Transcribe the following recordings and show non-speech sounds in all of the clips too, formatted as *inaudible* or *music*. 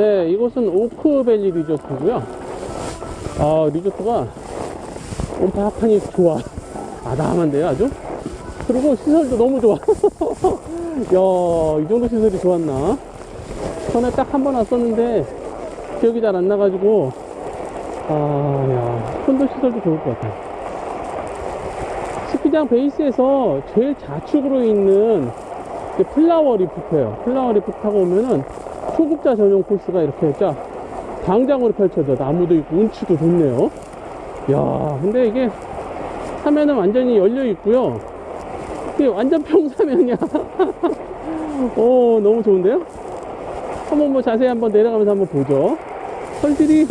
네, 이곳은 오크밸리 리조트고요. 아, 리조트가 온파판이 좋아. 아담한데요, 아주? 그리고 시설도 너무 좋아. *laughs* 야, 이 정도 시설이 좋았나? 전에 딱 한 번 왔었는데 기억이 잘 안 나가지고 아, 야, 콘도 시설도 좋을 것 같아. 스키장 베이스에서 제일 좌측으로 있는 게 플라워 리프트예요. 플라워 리프트 타고 오면은 초급자 전용 코스가 이렇게 쫙 광장으로 펼쳐져 나무도 있고 운치도 좋네요. 야, 근데 이게 사면은 완전히 열려 있고요. 이게 완전 평사면이야. *laughs* 오, 너무 좋은데요? 한번 뭐 자세히 한번 내려가면서 한번 보죠. 털들이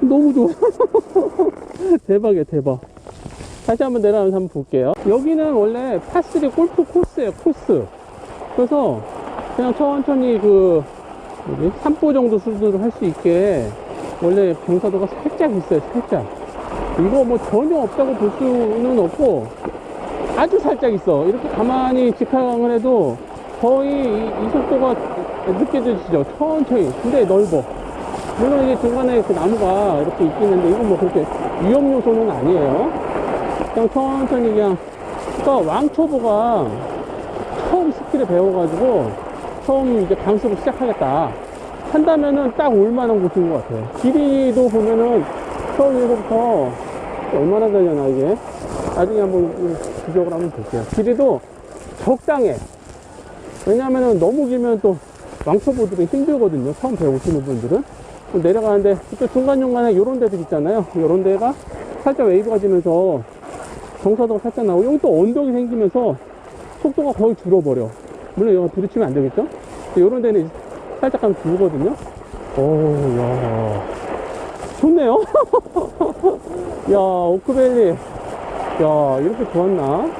너무 좋아. *laughs* 대박이야, 대박. 다시 한번 내려가면서 한번 볼게요. 여기는 원래 파3 골프 코스예요, 코스. 그래서 그냥 천천히 그, 뭐지? 산보 정도 수준으로 할수 있게 원래 경사도가 살짝 있어요, 살짝. 이거 뭐 전혀 없다고 볼 수는 없고 아주 살짝 있어. 이렇게 가만히 직항을 해도 거의 이, 이 속도가 느껴지시죠? 천천히. 근데 넓어. 물론 이게 중간에 그 나무가 이렇게 있긴 한데 이건 뭐 그렇게 위험 요소는 아니에요. 그냥 천천히 그냥 그러니까 왕초보가 처음 스키를 배워가지고 처음 이제 강습을 시작하겠다 한다면은 딱 올만한 곳인 것 같아요. 길이도 보면은 처음에서부터 얼마나 되려나 이게 나중에 한번 비교를 한번 볼게요. 길이도 적당해. 왜냐하면은 너무 길면 또 왕초보들이 힘들거든요. 처음 배우시는 분들은. 내려가는데 또 중간중간에 요런 데들 있잖아요. 요런 데가 살짝 웨이브가 지면서 경사도가 살짝 나오고 여기 또 언덕이 생기면서 속도가 거의 줄어버려. 물론 이거 부딪히면 안 되겠죠? 요런 데는 살짝 가면 줄거든요. 오, 야. 좋네요. *laughs* 야, 오크밸리. 야, 이렇게 좋았나?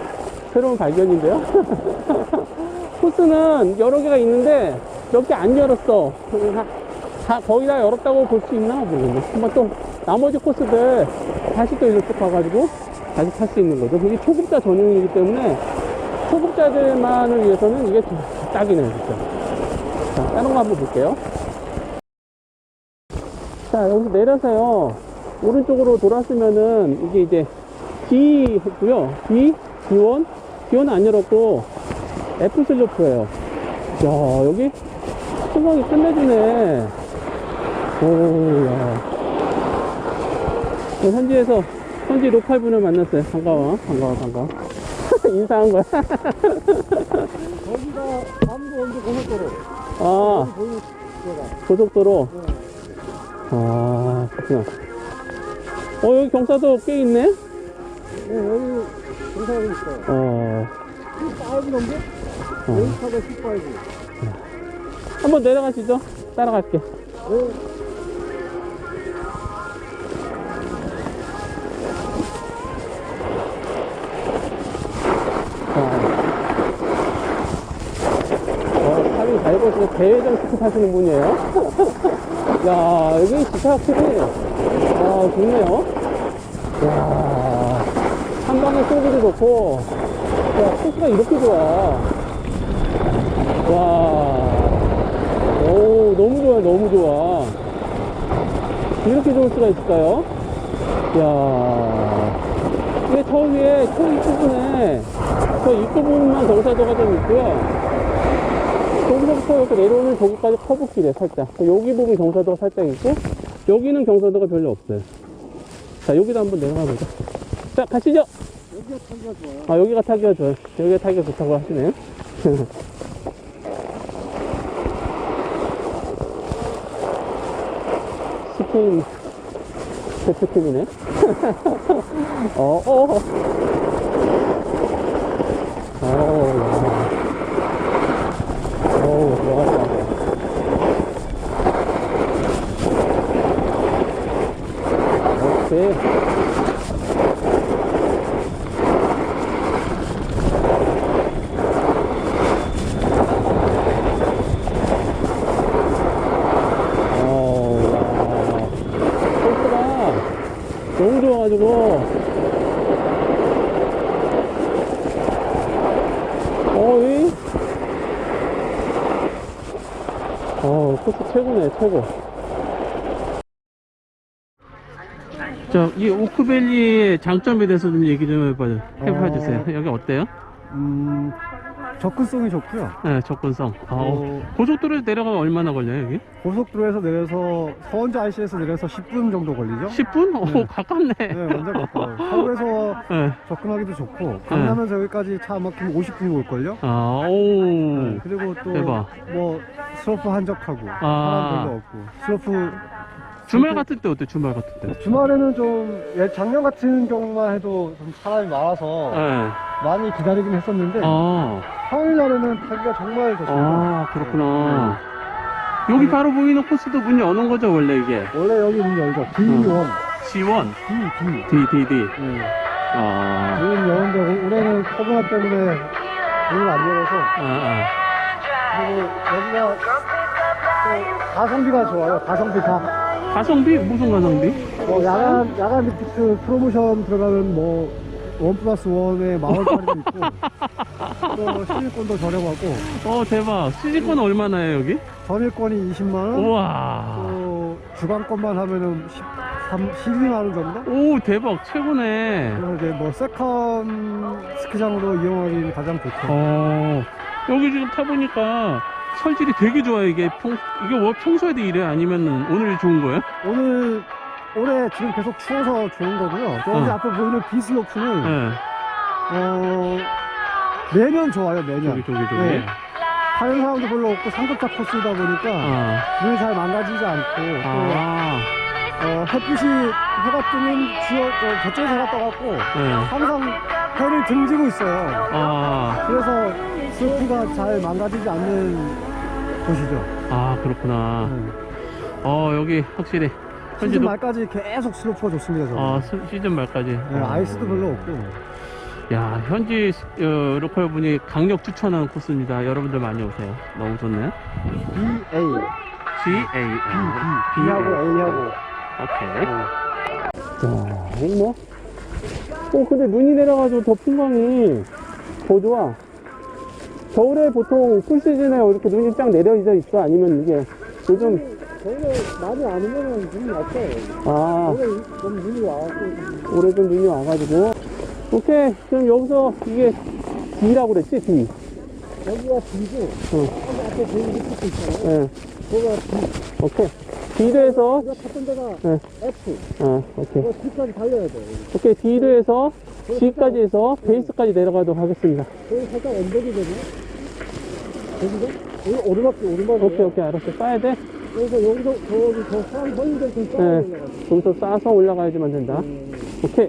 새로운 발견인데요? *laughs* 코스는 여러 개가 있는데 몇 개 안 열었어. 다, 다 거의 다 열었다고 볼 수 있나 모르겠네. 한번 또 나머지 코스들 다시 또쭉 가가지고 다시 탈 수 있는 거죠. 그게 초급자 전용이기 때문에 초급자들만을 위해서는 이게 딱이네요, 진짜. 자, 다른 거 한번 볼게요. 자, 여기서 내려서요. 오른쪽으로 돌았으면은 이게 이제 D 했고요. D, D1, D1은 안 열었고 F 슬로프예요. 야, 여기 수강이 끝내주네. 오, 야. 저 현지에서 현지 로컬 분을 만났어요. 반가워, 반가워, 반가워. 인사한 거야. 거기가 남도 언제 고속도로 아, 고속도로. 아, 그렇구나. 어, 여기 경사도 꽤 있네? 네, 여기 공사하고 있어요 어, 15 넘게? 어. 웨이카가 15 한번 내려가시죠. 따라갈게. 네. 대회전 스키 타시는 분이에요. *laughs* 야, 여기 기차 확실히, 아, 좋네요. 야, 한 방에 쏘기도 좋고, 야, 코스가 이렇게 좋아. 와, 오, 너무 좋아요, 너무 좋아. 이렇게 좋을 수가 있을까요? 야 이게 저 위에 초 입부분에 저 입부분만 경사도가 좀 있고요. 거기서부터 이렇게 내려오는 저기까지 커브길에 살짝. 여기 부분 경사도가 살짝 있고, 여기는 경사도가 별로 없어요. 자, 여기도 한번 내려가 보자. 자, 가시죠! 여기가 타기가 좋아요 아, 여기가 타기가 좋아요. 여기가 타기가 좋다고 하시네요. *laughs* 스페인 대표팀이네. *laughs* 어, 어. 어, 어, 코스 최고네, 최고. 자, 이 오크밸리의 장점에 대해서 좀 얘기 좀 해봐, 해봐주세요. 어. 여기 어때요? 음, 접근성이 좋고요. 네, 접근성. 아, 어. 고속도로에서 내려가면 얼마나 걸려요, 여기? 고속도로에서 내려서 서원주 IC에서 내려서 10분 정도 걸리죠? 10분? 오, 네. 가깝네. 네, 완전 가까워요. *laughs* 서울에서 네. 접근하기도 좋고 강남에서 여기까지 차 막히면 50분이 올걸요? 아, 오. 네, 그리고 또 대박. 뭐 슬로프 한적하고 아. 사람 별로 없고 슬로프 주말 같은 때 어때, 주말 같은 때? 주말에는 좀 예, 작년 같은 경우만 해도 좀 사람이 많아서 네. 많이 기다리긴 했었는데 아, 평일날에는 타기가 정말 좋습니다. 아, 그렇구나. 여기 바로 보이는 코스도 문이 여는 거죠, 원래 이게? 원래 여기 문 열죠. D1, 지원. D, D. D, D, D. 네. 아, 문은 여는데 올해는 코로나 때문에 문을 안 열어서 아, 아. 그리고 여기가 또 가성비가 좋아요. 가성비 다. 가성비? 무슨 가성비? 뭐 야간 야간 리피트 프로모션 들어가면 뭐 원 플러스 원에 만 원짜리도 있고 또 시일권도 저렴하고 어, 대박. 수지권 얼마나요, 여기? 전일권이 20만 원, 우와. 또 주간권만 하면은 13, 12만 원 정도. 오, 대박. 최고네. 그래서 이제 뭐 세컨 스키장으로 이용하기는 가장 좋죠. 어, 여기 지금 타보니까 설질이 되게 좋아요. 이게 평, 이게 뭐 평소에도 이래? 아니면 오늘 좋은 거예요? 오늘 올해 지금 계속 추워서 좋은 거고요. 저기 어. 앞에 보이는 비슬로프는 네. 어 매년 좋아요. 매년. 저기, 저기, 저기. 네. 타는 사람도 별로 없고 상급자 코스이다 보니까 아, 눈이 잘 망가지지 않고 아, 또 어, 햇빛이 해가 뜨는 지역 어, 저쪽에서 해가 떠갖고 네. 항상 해를 등지고 있어요. 아, 그래서 슬프가 잘 망가지지 않는 곳이죠. 아, 그렇구나. 네. 어, 여기 확실히. 시즌 현지도, 말까지 계속 슬로프가 좋습니다. 저는. 아, 시- 시즌 말까지. 네, 어. 아이스도 별로 없고. 야, 현지 어, 로컬 분이 강력 추천하는 코스입니다. 여러분들 많이 오세요. 너무 좋네요. B A G A N. B B하고 A하고. 오케이. 네. 자, 여기 뭐? 어, 근데 눈이 내려가지고 더 풍광이 더 좋아. 겨울에 보통 풀 시즌에 이렇게 눈이 쫙 내려져 있어? 아니면 이게 요즘, 저희가 많이 안 오면 눈이 왔어요. 아, 올해 너무 눈이 와갖고. 올해 좀 눈이 와가지고. 오케이. 그럼 여기서 이게 D라고 그랬지? D. 여기가 B고, 응. 앞에 보이는 리프트 있잖아요. 예. 거기가 B. 오케이. D로 해서, 우리가 탔던 데가 네. F. 아, 오케이. 그거 D까지 달려야 돼. 오케이. D로 해서 G까지 해서 베이스까지 내려가도록 하겠습니다. 거기 살짝 언덕이거든요. 여기가? 여기 오르막이 오르막이에요. 오케이, 오케이. 알았어. 싸야 돼? 그래서 여기서 저기 저 사람 서 있는 데좀 쌓아 네. 올라가죠. 여기서 싸서 올라가야지만 된다. 음, 오케이.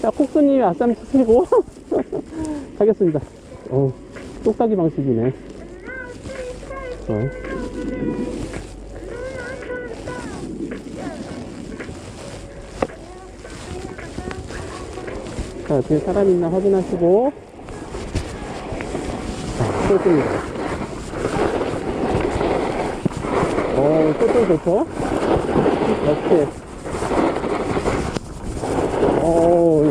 자, 콕스님이 아쌈 치시고 *laughs* 하겠습니다. 어, 똑딱이 방식이네. 좋아요. 자, 뒤에 사람 있나 확인하시고. 자, 쏠습니다. 어, 쏠쏠 좋죠? 이렇게. 오.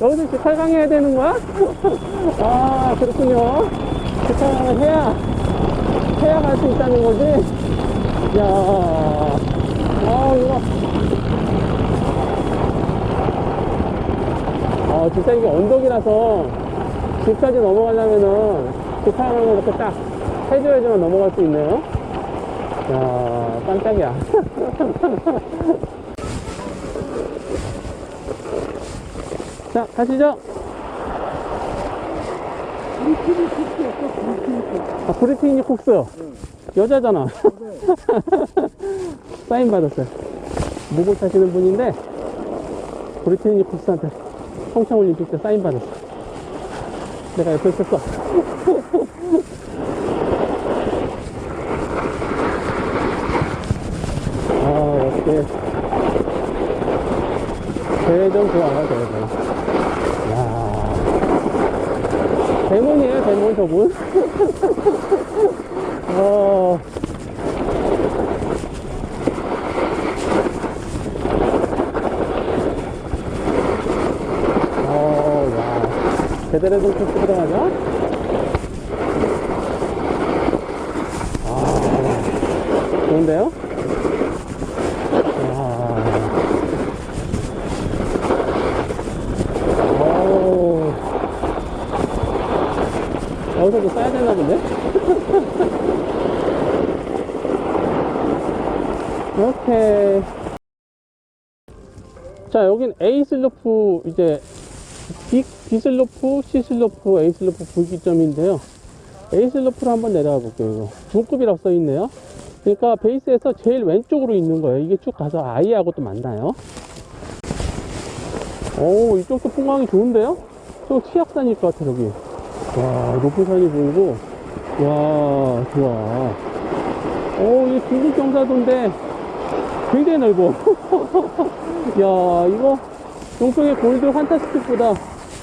여기서 이렇게 탈강해야 되는 거야? *laughs* 아, 그렇군요. 탈강을 해야, 해야 갈 수 있다는 거지? 야 아, 이거. 아, 진짜 이게 언덕이라서 집까지 넘어가려면은 그 탈강을 이렇게 딱 해줘야지만 넘어갈 수 있네요. 야 깜짝이야. *laughs* 자, 가시죠. 아, 브리티니 콕스. 여자잖아. *laughs* 사인 받았어요. 무고 타시는 분인데, 브리티니 콕스한테 평창올림픽 때 사인 받았어. 내가 옆에 있었어. *laughs* 아, 역시. 대전 좋아요, 대전. 야 데몬이에요, 데몬 저분. *laughs* 어. 어, 야. 제대로 좀 코스 들어가죠? 아, 좋은데요? 여기서도 써야 되나 본데? 오케이. 자, 여긴 A 슬로프, 이제, B, B 슬로프, C 슬로프, A 슬로프 분기점인데요. A 슬로프로 한번 내려가 볼게요, 이거. 중급이라고 써 있네요. 그러니까 베이스에서 제일 왼쪽으로 있는 거예요. 이게 쭉 가서 I하고 또 만나요. 오, 이쪽도 풍광이 좋은데요? 저 치악산일 것 같아, 저기. 와, 높은 산이 보이고, 와, 좋아. 오, 이 중국 경사도인데 굉장히 넓어. *laughs* 야, 이거 용평의 골드 환타스틱보다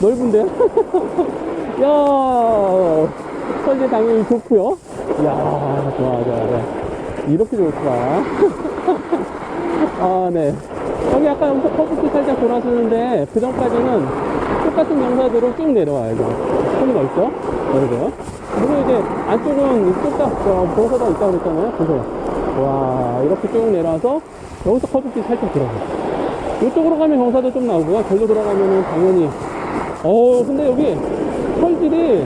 넓은데? *laughs* 야, 설계 당연히 좋고요. 야, 좋아, 좋아, 좋아. 이렇게 좋구나. *laughs* 아, 네. 여기 여기서 커브트 살짝 돌아서는데 그 전까지는 똑같은 경사도로 쭉 내려와요. 이거. 소리가 있죠? 여기서요. 그리고 이제 안쪽은 뚝딱 어, 보서가 있다고 그랬잖아요. 보서. 와, 이렇게 쭉 내려와서 여기서 커브트 살짝 들어가. 이쪽으로 가면 경사도 좀 나오고요. 절로 들어가면은 당연히. 어, 근데 여기 털질이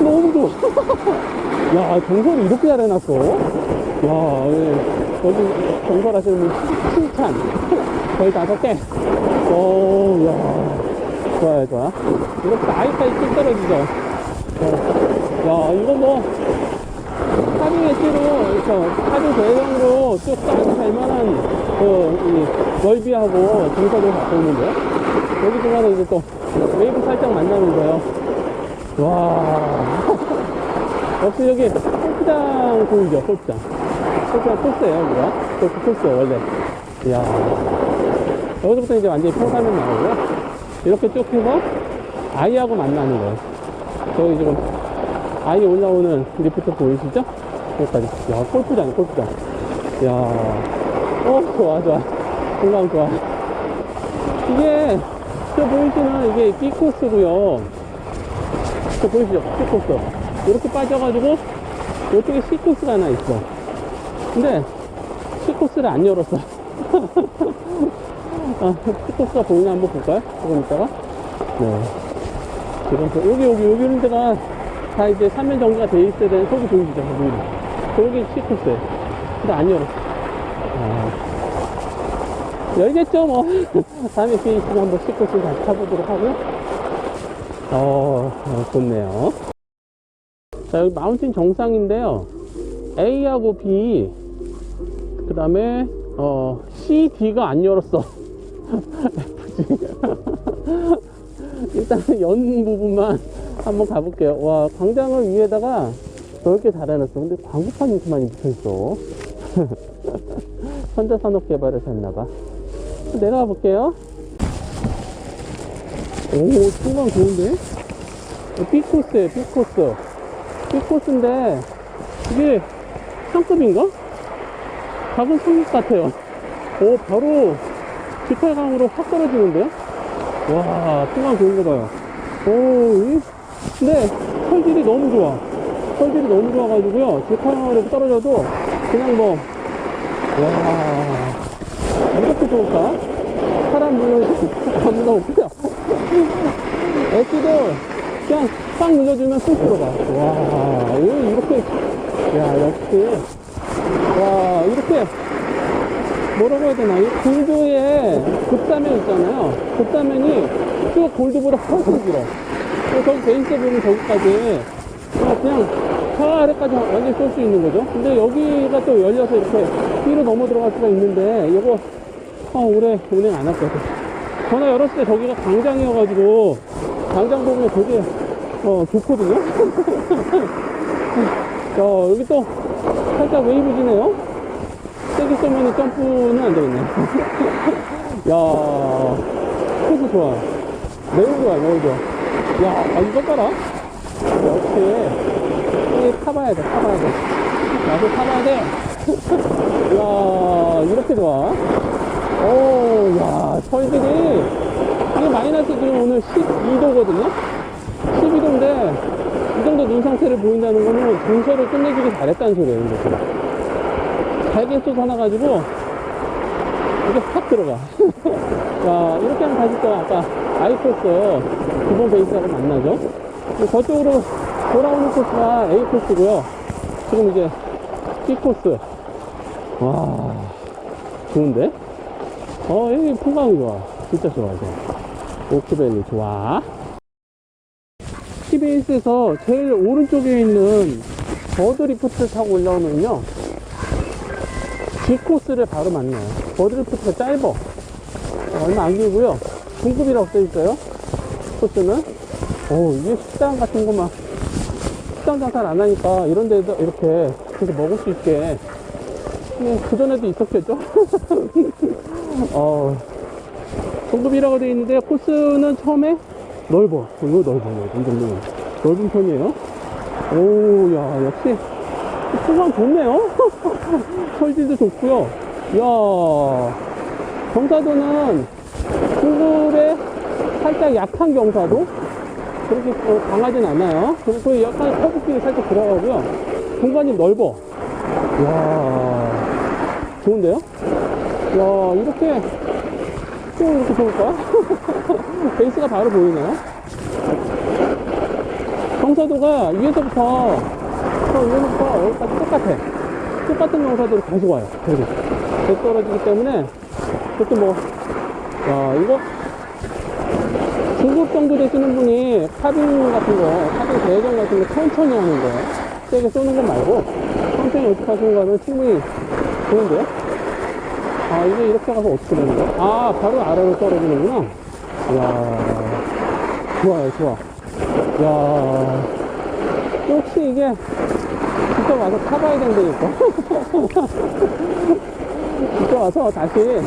너무 좋아. *laughs* 야, 정서를 이렇게 잘 해놨어. 야, 예. 여기 정설하시는 분 칭찬. *laughs* 거의 다섯 개. 오, 야. 좋아요, 좋아. 이렇게 아이까지 쭉 떨어지죠. 어. 야, 이거 뭐, 엣지로, 저, 하빙 대형으로 쭉 따도 될 만한, 그, 이, 넓이하고 정서를 갖고 있는데요. 여기 중간에 이제 또, 웨이브 살짝 만나는 거예요. 와. *laughs* 역시 여기 골프장 보이죠, 골프장. 골프장 코스예요, 여기가. 골프 코스, 원래. 이야. 여기서부터 이제 완전히 평가면 나오고요. 이렇게 쭉 해서 아이하고 만나는 거예요. 저기 지금 아이 올라오는 리프트 보이시죠? 여기까지. 야, 골프장, 골프장. 야 어, 좋아, 좋아. 공간 좋아. 이게, 저 보이시는 이게 B 코스고요. 저 보이시죠? C 코스. 이렇게 빠져가지고, 이쪽에 C 코스가 하나 있어. 근데, C 코스를 안 열었어. *laughs* 아, C 코스가 보이나 한번 볼까요? 조금 있다가. 네. 지금 저 여기, 여기, 여기 있는 데가 다 이제 3면 정지가 돼 있어야 되는 속이 보이시죠? 보이죠? C 코스에. 근데 안 열었어. 아. 열겠죠, 뭐. *laughs* 다음에 기회 있으면 한번 C 코스 다시 타보도록 하고요. 어, 어, 좋네요. 자, 여기 마운틴 정상인데요. A하고 B, 그 다음에, 어, C, D가 안 열었어. FG. *laughs* 일단 연 부분만 한번 가볼게요. 와, 광장을 위에다가 넓게 잘 해놨어. 근데 광고판이 이렇게 많이 붙어있어. *laughs* 현대산업개발에서 했나봐. 내려가 볼게요. 오, 풍광 좋은데? B코스에요, B코스. B코스인데, 이게 상급인가? 작은 상급 같아요. 오, 바로 뒷팔강으로 확 떨어지는데요? 와, 풍광 좋은 거 봐요. 오, 이, 근데 털질이 너무 좋아. 털질이 너무 좋아가지고요. 뒷팔강으로 떨어져도 그냥 뭐, 와, 이렇게 좋을까? 사람 물론 안 무서웠고요. 엣지도 그냥 딱 눌러주면 쑥 들어가. 와, 오, 이렇게, 야, 역시. 와, 이렇게, 뭐라고 해야 되나. 이 골드의 급사면 있잖아요. 급사면이 쭉 골드보다 훨씬 길어. 그래서 베이스 보면 저기까지 그냥, 저 아래까지 완전히 쏠 수 있는 거죠. 근데 여기가 또 열려서 이렇게 뒤로 넘어 들어갈 수가 있는데, 이거, 아, 오래 운행 안 했거든. 전화 열었을 때 저기가 광장이어가지고, 광장 부분에 되게, 어, 좋거든요? 자, *laughs* 여기 또, 살짝 웨이브지네요? 세게 쏘면 점프는 안 되겠네. *laughs* 야 코스 좋아. 매우 좋아, 매우 좋아. 야, 아, 이거 봐라. 역시, 여기 타봐야 돼, 타봐야 돼. 야수 타봐야 돼. *laughs* 야 이렇게 좋아. 오, 야, 설들이, 이게 마이너스 지금 오늘 12도거든요? 12도인데, 이 정도 눈 상태를 보인다는 거는 동서를 끝내주기 잘했다는 소리예요, 이렇게. 잘게 쏟아놔가지고, 이게 확 들어가. *laughs* 자, 이렇게 하면 다시 또 아까 아이코스 기본 베이스하고 만나죠? 저쪽으로 돌아오는 코스가 A 코스고요. 지금 이제 B 코스. 와, 좋은데? 어, 여기 풍광이 좋아. 진짜 좋아, 이거. 오크밸리 좋아. TBS에서 제일 오른쪽에 있는 버드리프트 타고 올라오면요. G 코스를 바로 만나요. 버드리프트가 짧아. 어, 얼마 안 길고요. 중급이라고 써있어요. 코스는. 오, 이게 식당 같은 거 막, 식당 장사를 안 하니까 이런 데도 이렇게 그래서 먹을 수 있게. 뭐, 그전에도 있었겠죠? *laughs* 어, 중급이라고 되어 있는데 코스는 처음에 넓어. 이거 넓어. 넓은 편이에요. 오, 야, 역시. 풍광 좋네요. *laughs* 설지도 좋고요. 이야, 경사도는 중급에 살짝 약한 경사도 그렇게 어, 강하진 않아요. 그리고 약간 커브길이 살짝 들어가고요. 공간이 넓어. 이야, 좋은데요? 이야, 이렇게 또 이렇게 좋을까? *laughs* 베이스가 바로 보이네요. 경사도가 위에서부터 저 위에서부터 여기까지 똑같아. 똑같은 경사도로 계속 와요. 계속. 계속 떨어지기 때문에 그것도 뭐, 야, 이거 중급 정도 되시는 분이 카빙 같은 거, 카빙 대회전 같은 거 천천히 하는 거, 세게 쏘는 거 말고 천천히 연습하시는 거는 충분히 좋은데요? 아, 이게 이렇게 가서 어떻게 되는 거야? 아, 바로 아래로 떨어지는구나. 이야, 좋아요, 좋아. 이 야, 역시 이게 진짜 와서 타봐야 된다니까. *laughs* 진짜 와서 다시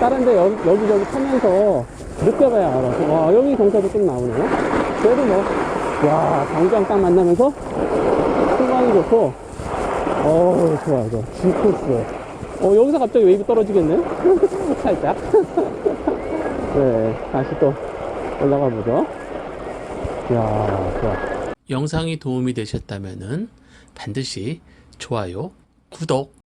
다른 데 여기, 여기저기 타면서 느껴봐야 알아. 와, 여기 경사도 좀 나오네요. 그래도 뭐, 와, 당장 딱 만나면서 풍광이 좋고, 어 좋아, 좋아. G코스. 어, 여기서 갑자기 웨이브 떨어지겠네? *laughs* 살짝. *laughs* 네, 다시 또 올라가 보죠. 이야, 좋아. 영상이 도움이 되셨다면 반드시 좋아요, 구독,